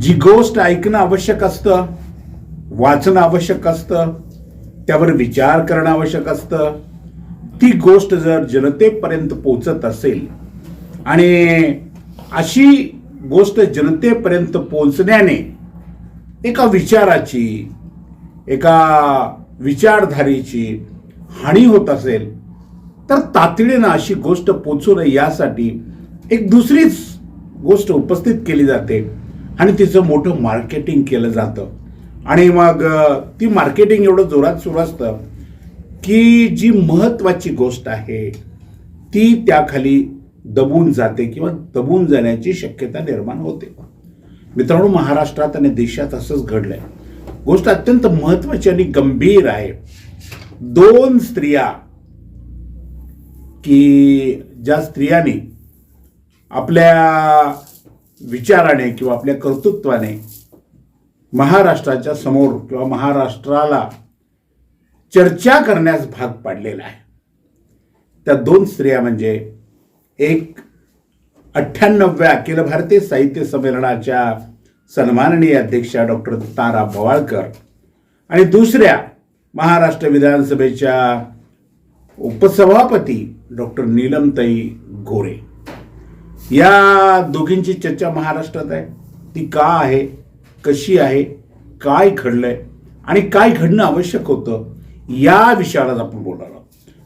जी गोष्ट ऐकणं आवश्यक असतं वाचणं आवश्यक असतं त्यावर विचार करणं आवश्यक असतं ती गोष्ट जर जनतेपर्यंत पोचत असेल आणि अशी गोष्ट जनतेपर्यंत पोचण्याने एका विचाराची एका विचारधारेची हानी होत असेल तर तातडीनं अशी गोष्ट पोचू नये यासाठी एक दुसरीच गोष्ट उपस्थित केली जाते. आणि तिचं मोठं मार्केटिंग केलं जातं. आणि मग ती मार्केटिंग एवढं जोरात सुरू असतं की जी महत्त्वाची गोष्ट आहे ती त्याखाली दबून जाते किंवा दबून जाण्याची शक्यता निर्माण होते. मित्रांनो महाराष्ट्रात आणि देशात असंच घडलंय. गोष्ट अत्यंत महत्वाची आणि गंभीर आहे. दोन स्त्रिया की ज्या स्त्रियांनी आपल्या विचाराने किंवा आपल्या कर्तृत्वाने महाराष्ट्राच्या समोर किंवा महाराष्ट्राला चर्चा करण्यास भाग पाडलेला आहे. त्या दोन स्त्रिया म्हणजे एक अठ्ठ्याण्णव्या अखिल भारतीय साहित्य संमेलनाच्या सन्माननीय अध्यक्षा डॉक्टर तारा भवाळकर आणि दुसऱ्या महाराष्ट्र विधानसभेच्या उपसभापती डॉक्टर नीलमताई गोरे. या दोघींची चर्चा महाराष्ट्रात आहे. ती का आहे? कशी आहे? काय घडलंय? आणि काय घडणं आवश्यक होतं? या विषयालाच आपण बोलणार आहोत.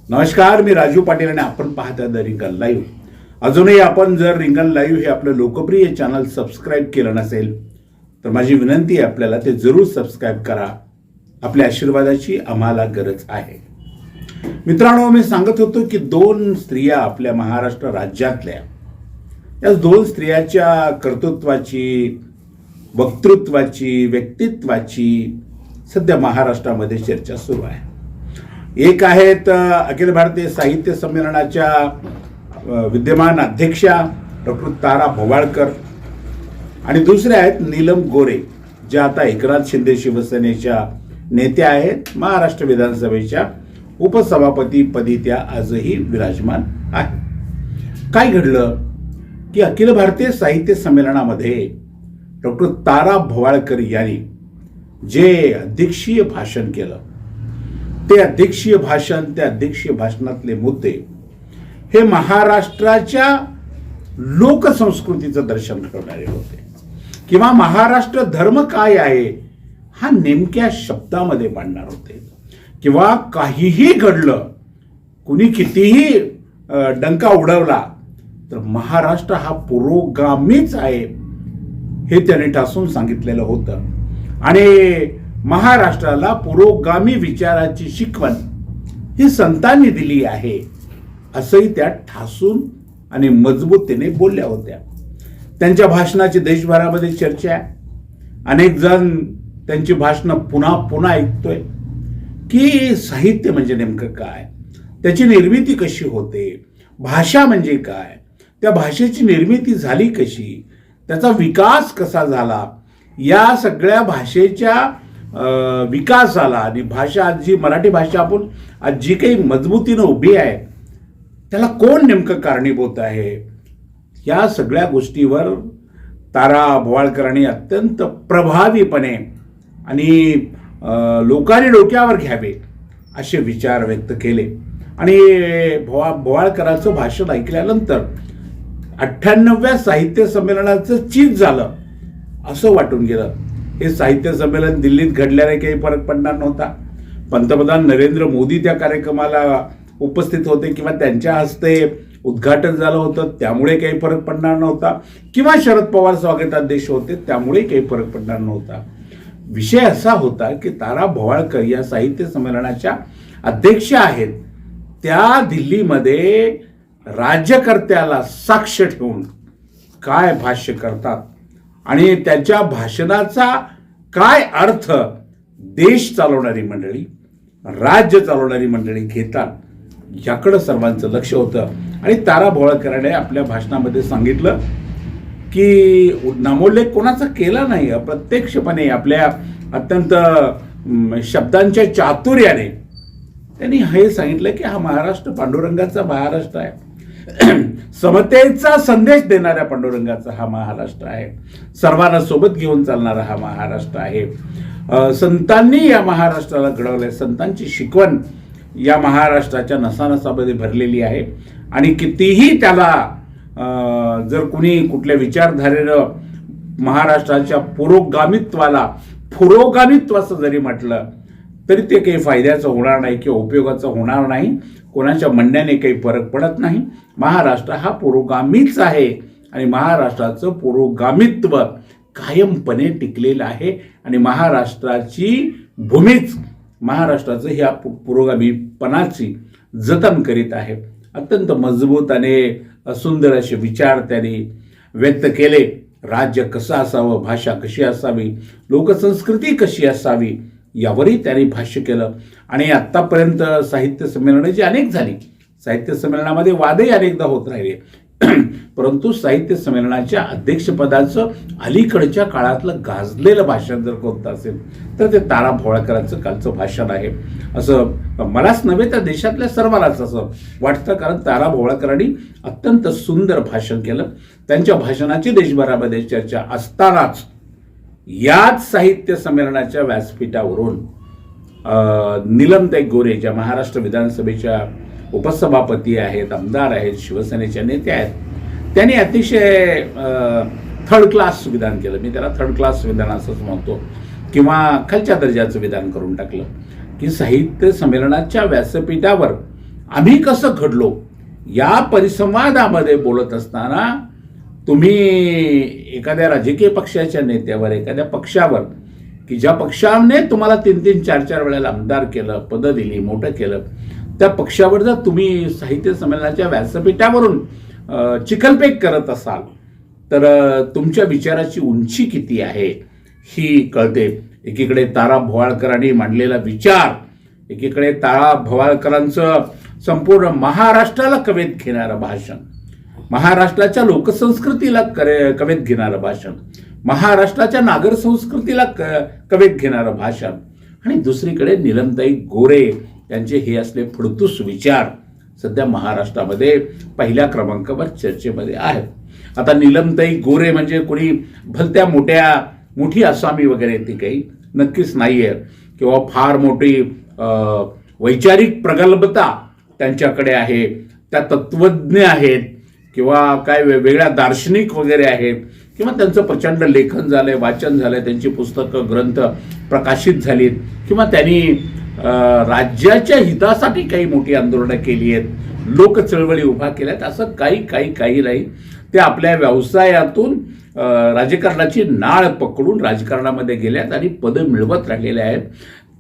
नमस्कार मी राजू पाटील आणि आपण पाहता द रिंगल लाईव्ह. अजूनही आपण जर रिंगल लाईव्ह हे आपलं लोकप्रिय चॅनल सबस्क्राईब केलं नसेल तर माझी विनंती आहे आपल्याला ते जरूर सबस्क्राईब करा. आपल्या आशीर्वादाची आम्हाला गरज आहे. मित्रांनो मी सांगत होतो की दोन स्त्रिया आपल्या महाराष्ट्र राज्यातल्या या दोन स्त्रियाच्या कर्तृत्वाची वक्तृत्वाची व्यक्तित्वाची सध्या महाराष्ट्रामध्ये चर्चा सुरू आहे. एक आहेत अखिल भारतीय साहित्य संमेलनाच्या विद्यमान अध्यक्षा डॉक्टर तारा भोवाळकर आणि दुसऱ्या आहेत नीलम गोरे ज्या आता एकनाथ शिंदे शिवसेनेच्या नेत्या आहेत महाराष्ट्र विधानसभेच्या उपसभापतीपदी त्या आजही विराजमान आहेत. काय घडलं? की अखिल भारतीय साहित्य संमेलनामध्ये डॉक्टर तारा भवाळकर यांनी जे अध्यक्षीय भाषण केलं ते अध्यक्षीय भाषण त्या अध्यक्षीय भाषणातले मुद्दे हे महाराष्ट्राच्या लोकसंस्कृतीचं दर्शन घडवणारे होते. किंवा महाराष्ट्र धर्म काय आहे हा नेमक्या शब्दामध्ये मांडणार होते. किंवा काहीही घडलं कुणी कितीही डंका उडवला तर महाराष्ट्र हा पुरोगामीच आहे हे त्याने ठासून सांगितलेलं होतं. आणि महाराष्ट्राला पुरोगामी विचाराची शिकवण ही संतांनी दिली आहे असंही त्या ठासून आणि मजबूतीने बोलल्या होत्या. त्यांच्या भाषणाची देशभरामध्ये चर्चा आहे. अनेक जण त्यांची भाषणं पुन्हा पुन्हा ऐकतोय की साहित्य म्हणजे नेमकं काय? त्याची निर्मिती कशी होते? भाषा म्हणजे काय? त्या भाषेची निर्मिती झाली कशी? त्याचा विकास कसा झाला? या सगळ्या भाषेच्या विकासाला आणि भाषा जी मराठी भाषा आपण आज जी काही मजबूतीनं उभी आहे त्याला कोण नेमकं कारणीभूत आहे? या सगळ्या गोष्टीवर तारा भोवाळकरांनी अत्यंत प्रभावीपणे आणि लोकांनी डोक्यावर घ्यावे असे विचार व्यक्त केले. आणि भोवा भोवाळकरांचं भाषण ऐकल्यानंतर अठ्ठ्याण्णव्या साहित्य संमेलनाचं चीज झालं. असं वाटून गेलं. हे साहित्य संमेलन दिल्लीत घडल्याने काही फरक पडणार नव्हता. पंतप्रधान नरेंद्र मोदी त्या कार्यक्रमाला उपस्थित होते किंवा त्यांच्या हस्ते उद्घाटन झालं होतं त्यामुळे काही फरक पडणार नव्हता. किंवा शरद पवार स्वागताध्यक्ष होते त्यामुळे काही फरक पडणार नव्हता. विषय असा होता की तारा भवाळकर या साहित्य संमेलनाच्या अध्यक्ष आहेत. त्या दिल्लीमध्ये राज्यकर्त्याला साक्ष ठेवून काय भाष्य करतात? आणि त्याच्या भाषणाचा काय अर्थ देश चालवणारी मंडळी राज्य चालवणारी मंडळी घेतात? याकडं सर्वांचं लक्ष होतं. आणि तारा भोळकराने आपल्या भाषणामध्ये सांगितलं की नामोल्लेख कोणाचा केला नाही अप्रत्यक्षपणे आपल्या अत्यंत शब्दांच्या चातुर्याने त्यांनी हे सांगितलं की हा महाराष्ट्र पांडुरंगाचा महाराष्ट्र आहे. समतेचा संदेश देणाऱ्या पांडुरंगाचा हा महाराष्ट्र आहे. सर्वांना सोबत घेऊन चालणारा हा महाराष्ट्र आहे. संतांनी या महाराष्ट्राला घडवलंय. संतांची शिकवण या महाराष्ट्राच्या नसानसामध्ये भरलेली आहे. आणि कितीही त्याला जर कुणी कुठल्या विचारधारेनं महाराष्ट्राच्या पुरोगामित्वाला पुरोगामित्वाचं जरी म्हटलं तरी ते काही फायद्याचं होणार नाही किंवा उपयोगाचं होणार नाही. कोणाच्या म्हणण्याने काही फरक पडत नाही. महाराष्ट्र हा पुरोगामीच आहे. आणि महाराष्ट्राचं पुरोगामित्व कायमपणे टिकलेलं आहे. आणि महाराष्ट्राची भूमीच महाराष्ट्राचं ह्या पु- पुरोगामीपणाची जतन करीत आहे. अत्यंत मजबूत आणि सुंदर असे विचार त्यांनी व्यक्त केले. राज्य कसं असावं भाषा कशी असावी लोकसंस्कृती कशी असावी यावरही त्यांनी भाष्य केलं. आणि आत्तापर्यंत साहित्य संमेलनं जी अनेक झाली साहित्य संमेलनामध्ये वादही अनेकदा होत राहिले. परंतु साहित्य संमेलनाच्या अध्यक्षपदाचं अलीकडच्या काळातलं गाजलेलं भाषण जर कोणतं असेल तर ते तारा भोळकरांचं कालचं भाषण आहे. असं मलाच नव्हे तर देशातल्या सर्वांनाच असं वाटतं कारण तारा भोळकरांनी अत्यंत सुंदर भाषण केलं. त्यांच्या भाषणाची देशभरामध्ये चर्चा असतानाच याच साहित्य संमेलनाच्या व्यासपीठावरून अ, गोरे ज्या महाराष्ट्र विधानसभेच्या उपसभापती आहेत आमदार आहेत शिवसेनेच्या नेते आहेत त्यांनी अतिशय थर्ड क्लास विधान केलं. मी त्याला थर्ड क्लास विधान असंच म्हणतो. किंवा खालच्या दर्जाचं विधान करून टाकलं. की साहित्य संमेलनाच्या व्यासपीठावर आम्ही कसं घडलो या परिसंवादामध्ये बोलत असताना तुम्ही एखाद्या राजकीय पक्षाच्या नेत्यावर एखाद्या पक्षावर की ज्या पक्षाने तुम्हाला तीन तीन चार चार वेळेला आमदार केलं पदं दिली मोठं केलं त्या पक्षावर जर तुम्ही साहित्य संमेलनाच्या व्यासपीठावरून चिखलपेक करत असाल तर तुमच्या विचाराची उंची किती आहे ही कळते. एकीकडे तारा भोवाळकरांनी मांडलेला विचार एकीकडे तारा भोवाळकरांचं संपूर्ण महाराष्ट्राला कवेत घेणारं भाषण. महाराष्ट्राच्या लोकसंस्कृतीला कवेत घेणारं भाषण. महाराष्ट्राच्या नागर संस्कृतीला क कवेत घेणारं भाषण. आणि दुसरीकडे निलमताई गोरे यांचे हे असले फुडतूस विचार सध्या महाराष्ट्रामध्ये पहिल्या क्रमांकावर चर्चेमध्ये आहेत. आता निलमताई गोरे म्हणजे कोणी भलत्या मोठ्या मोठी आसामी वगैरे ती काही नक्कीच नाही आहे किंवा फार मोठी वैचारिक प्रगल्भता त्यांच्याकडे आहे. त्या तत्वज्ञ आहेत. किंवा काय वेगवेगळ्या दार्शनिक वगैरे आहेत किंवा त्यांचं प्रचंड लेखन झालं आहे वाचन झालं आहे त्यांची पुस्तकं ग्रंथ प्रकाशित झालीत किंवा त्यांनी राज्याच्या हितासाठी काही मोठी आंदोलनं केली आहेत लोक चळवळी उभा केल्यात असं काही काही काही नाही. ते आपल्या व्यवसायातून राजकारणाची नाळ पकडून राजकारणामध्ये गेल्यात आणि पदं मिळवत राहिलेल्या आहेत.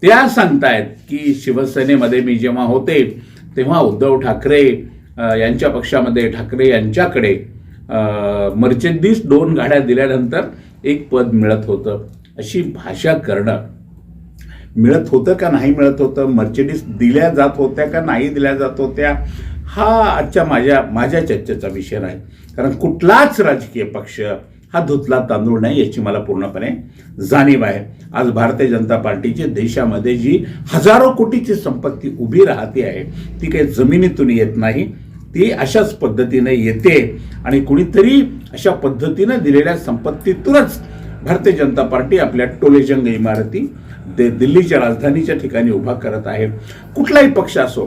त्या सांगतायत की शिवसेनेमध्ये मी जेव्हा होते तेव्हा उद्धव ठाकरे यांच्या पक्षामध्ये ठाकरे यांच्याकडे अ, मर्चेंडीज दोन गाड्या दिल्यानंतर एक पद मिळत होतं. अशी भाषा करणं. मिळत होतं का नाही मिळत होतं? मर्चेडीज दिल्या जात होत्या का नाही दिल्या जात होत्या? हा आजच्या माझ्या माझ्या चर्चेचा विषय नाही. कारण कुठलाच राजकीय पक्ष हा धुतला तांदूळ नाही याची मला पूर्णपणे जाणीव आहे. आज भारतीय जनता पार्टीची देशामध्ये जी हजारो कोटीची संपत्ती उभी राहते आहे ती काही जमिनीतून येत नाही. ती अशाच पद्धतीने येते आणि कुणीतरी अशा पद्धतीनं दिलेल्या संपत्तीतूनच भारतीय जनता पार्टी आपल्या टोलेजंग इमारती दे दिल्लीच्या राजधानीच्या ठिकाणी उभा करत आहे. कुठलाही पक्ष असो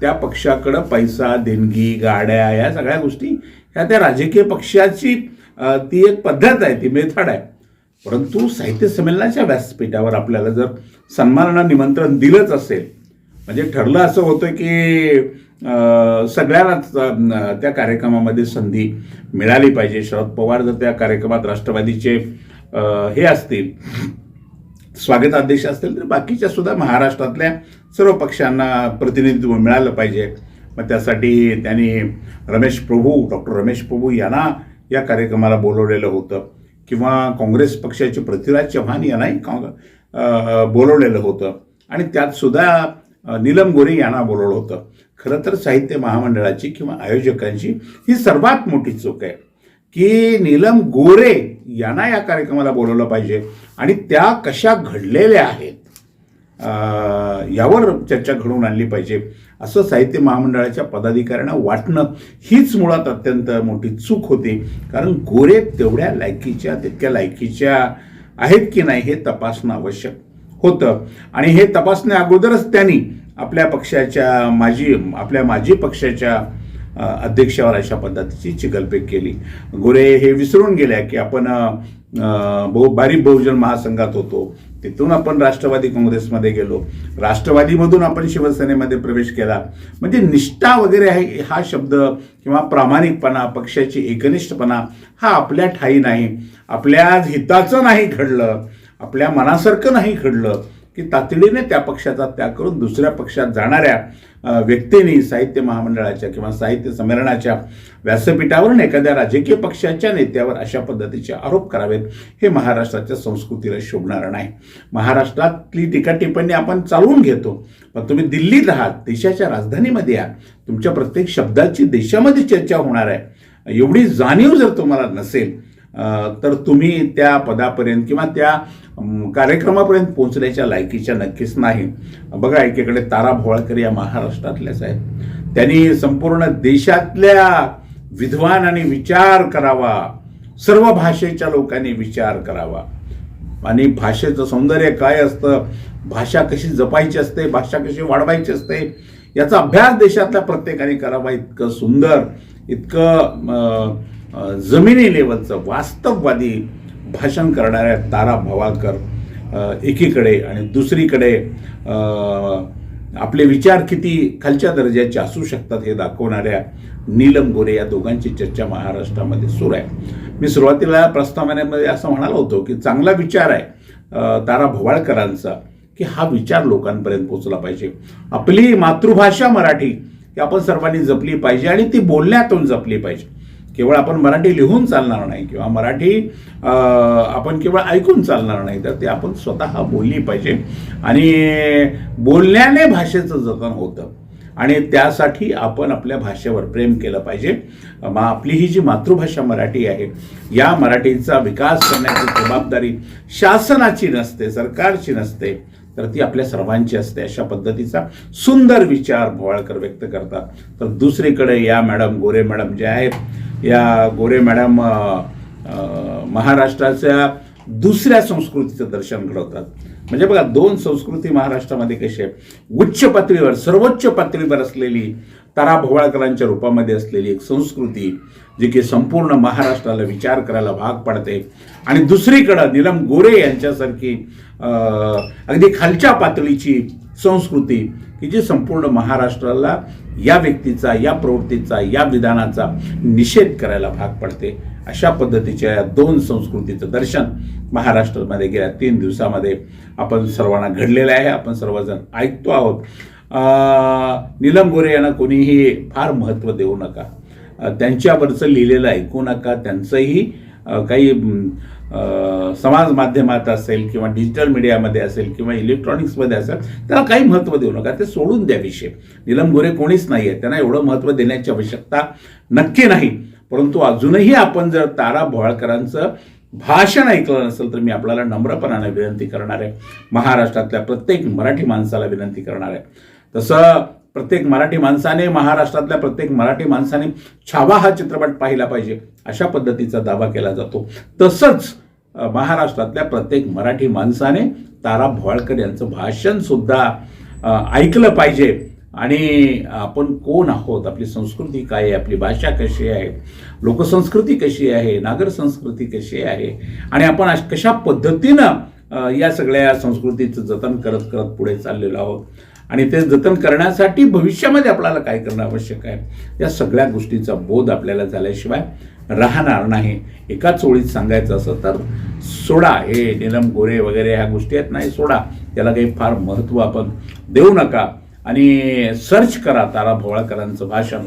त्या पक्षाकडं पैसा देणगी गाड्या या सगळ्या गोष्टी ह्या त्या राजकीय पक्षाची ती एक पद्धत आहे ती मेथड आहे. परंतु साहित्य संमेलनाच्या व्यासपीठावर आपल्याला जर सन्मानानं निमंत्रण दिलंच असेल म्हणजे ठरलं असं होतं की सगळ्यांनाच त्या कार्यक्रमामध्ये संधी मिळाली पाहिजे. शरद पवार जर त्या कार्यक्रमात राष्ट्रवादीचे हे असतील स्वागताध्यक्ष असतील तर बाकीच्या सुद्धा महाराष्ट्रातल्या सर्व पक्षांना प्रतिनिधित्व मिळालं पाहिजे. मग त्यासाठी त्यांनी रमेश प्रभू डॉक्टर रमेश प्रभू यांना या कार्यक्रमाला बोलवलेलं होतं. किंवा काँग्रेस पक्षाचे पृथ्वीराज चव्हाण यांनाही काँग बोलवलेलं होतं. आणि त्यातसुद्धा नीलम गोरे यांना बोलवलं होतं. खरं तर साहित्य महामंडळाची किंवा आयोजकांची ही सर्वात मोठी चूक आहे की नीलम गोरे यांना या कार्यक्रमाला बोलवलं पाहिजे आणि त्या कशा घडलेल्या आहेत यावर चर्चा घडवून आणली पाहिजे असं साहित्य महामंडळाच्या पदाधिकाऱ्यांना वाटणं हीच मुळात अत्यंत मोठी चूक होती. कारण गोरे तेवढ्या लायकीच्या तितक्या लायकीच्या आहेत की नाही हे तपासणं आवश्यक. होतं. आणि हे तपासण्या अगोदरच त्यांनी आपल्या पक्षाच्या माजी आपल्या माजी पक्षाच्या अध्यक्षावर अशा पद्धतीची चिकलपेक केली. गोरे हे विसरून गेल्या की आपण बहु बारीक बहुजन महासंघात होतो. तिथून आपण राष्ट्रवादी काँग्रेसमध्ये गेलो. राष्ट्रवादीमधून आपण शिवसेनेमध्ये प्रवेश केला. म्हणजे निष्ठा वगैरे आहे हा शब्द किंवा प्रामाणिकपणा पक्षाची एकनिष्ठपणा हा आपल्या ठाई नाही. आपल्या हिताचं नाही घडलं. आपल्या मनासारखं नाही घडलं की तातडीने त्या पक्षाचा त्याग करून दुसऱ्या पक्षात जाणाऱ्या व्यक्तींनी साहित्य महामंडळाच्या किंवा साहित्य संमेलनाच्या व्यासपीठावरून एखाद्या राजकीय पक्षाच्या नेत्यावर अशा पद्धतीचे आरोप करावेत हे महाराष्ट्राच्या संस्कृतीला शोभणारं नाही. महाराष्ट्रातली टीका टिप्पणी आपण चालवून घेतो पण तुम्ही दिल्लीत आहात देशाच्या राजधानीमध्ये या तुमच्या प्रत्येक शब्दाची देशामध्ये चर्चा होणार आहे. एवढी जाणीव जर तुम्हाला नसेल तर तुम्ही त्या पदापर्यंत किंवा त्या कार्यक्रमापर्यंत पोहोचण्याच्या लायकीच्या नक्कीच नाही. बघा एकीकडे तारा भोळकर या महाराष्ट्रातल्याच आहेत त्यांनी संपूर्ण देशातल्या विद्वान आणि विचार करावा सर्व भाषेच्या लोकांनी विचार करावा. आणि भाषेचं सौंदर्य काय असतं? भाषा कशी जपायची असते? भाषा कशी वाढवायची असते? याचा अभ्यास देशातल्या प्रत्येकाने करावा. इतकं सुंदर इतकं जमिनी लेवलचं वास्तववादी भाषण करणाऱ्या तारा भवाळकर एकीकडे आणि दुसरीकडे आपले विचार किती खालच्या दर्जाचे असू शकतात हे दाखवणाऱ्या नीलम गोरे या दोघांची चर्चा महाराष्ट्रामध्ये सुरू आहे. मी सुरुवातीला प्रस्तावनेमध्ये असं म्हणालो होतो की चांगला विचार आहे तारा भवाळकरांचा की हा विचार लोकांपर्यंत पोचला पाहिजे. आपली मातृभाषा मराठी ही आपण सर्वांनी जपली पाहिजे आणि ती बोलण्यातून जपली पाहिजे. केवळ आपण मराठी लिहून चालणार नाही किंवा मराठी आपण केवळ ऐकून चालणार नाही तर ते आपण स्वतः बोलली पाहिजे. आणि बोलण्याने भाषेचं जतन होतं. आणि त्यासाठी आपण आपल्या भाषेवर प्रेम केलं पाहिजे. मा आपली ही जी मातृभाषा मराठी आहे या मराठीचा विकास करण्याची जबाबदारी शासनाची नसते सरकारची नसते तर ती आपल्या सर्वांची असते. अशा पद्धतीचा सुंदर विचार भोवाळकर व्यक्त करतात. तर दुसरीकडे या मॅडम गोरे मॅडम जे आहेत या गोरे मॅडम महाराष्ट्राच्या दुसऱ्या संस्कृतीचं दर्शन घडवतात. म्हणजे बघा दोन संस्कृती महाराष्ट्रामध्ये कशी आहे? उच्च पातळीवर सर्वोच्च पातळीवर असलेली तारा भोवाळकरांच्या रूपामध्ये असलेली एक संस्कृती जी की संपूर्ण महाराष्ट्राला विचार करायला भाग पाडते. आणि दुसरीकडं नीलम गोरे यांच्यासारखी अगदी खालच्या पातळीची संस्कृती की जी संपूर्ण महाराष्ट्राला या व्यक्तीचा या प्रवृत्तीचा या विधानाचा निषेध करायला भाग पडते. अशा पद्धतीच्या या दोन संस्कृतीचं दर्शन महाराष्ट्रामध्ये गेल्या तीन दिवसामध्ये आपण सर्वांना घडलेलं आहे. आपण सर्वजण ऐकतो आहोत. नीलम गोरे यांना कोणीही फार महत्त्व देऊ नका. त्यांच्यावरचं लिहिलेलं ऐकू नका. त्यांचंही काही समाज माध्यमात असेल किंवा डिजिटल मीडियामध्ये असेल किंवा इलेक्ट्रॉनिक्समध्ये असेल त्याला काही महत्त्व देऊ नका. ते सोडून द्या विषय. निलम गोरे कोणीच नाही आहे त्यांना एवढं महत्त्व देण्याची आवश्यकता नक्की नाही. परंतु अजूनही आपण जर तारा भोळकरांचं भाषण ऐकलं नसेल तर मी आपल्याला नम्रपणाने विनंती करणार आहे. महाराष्ट्रातल्या प्रत्येक मराठी माणसाला विनंती करणार आहे. तसं प्रत्येक मराठी माणसाने महाराष्ट्रातल्या प्रत्येक मराठी माणसाने छावा हा चित्रपट पाहिला पाहिजे अशा पद्धतीचा दावा केला जातो. तसंच महाराष्ट्रातल्या प्रत्येक मराठी माणसाने तारा भोवाळकर यांचं भाषण सुद्धा ऐकलं पाहिजे. आणि आपण कोण आहोत? आपली संस्कृती काय आहे? आपली भाषा कशी आहे? लोकसंस्कृती कशी आहे? नागर संस्कृती कशी आहे? आणि आपण अश- कशा पद्धतीनं या सगळ्या संस्कृतीचं जतन करत करत पुढे चाललेलो आहोत? आणि ते जतन करण्यासाठी भविष्यामध्ये आपल्याला काय करणं आवश्यक आहे? या सगळ्या गोष्टीचा बोध आपल्याला झाल्याशिवाय राहणार नाही. एकाच ओळीत सांगायचं असं तर सोडा हे निलम गोरे वगैरे ह्या गोष्टी आहेत. नाही सोडा. त्याला काही फार महत्त्व आपण देऊ नका. आणि सर्च करा तारा भोवळाकरांचं भाषण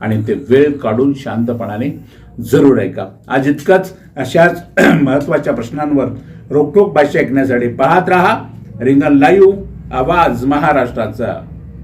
आणि ते वेळ काढून शांतपणाने जरूर ऐका. आज इतकंच. अशाच महत्त्वाच्या प्रश्नांवर रोखोक भाषा ऐकण्यासाठी पाहत राहा. रिंगण लाईव्ह. आवाज महाराष्ट्राचा.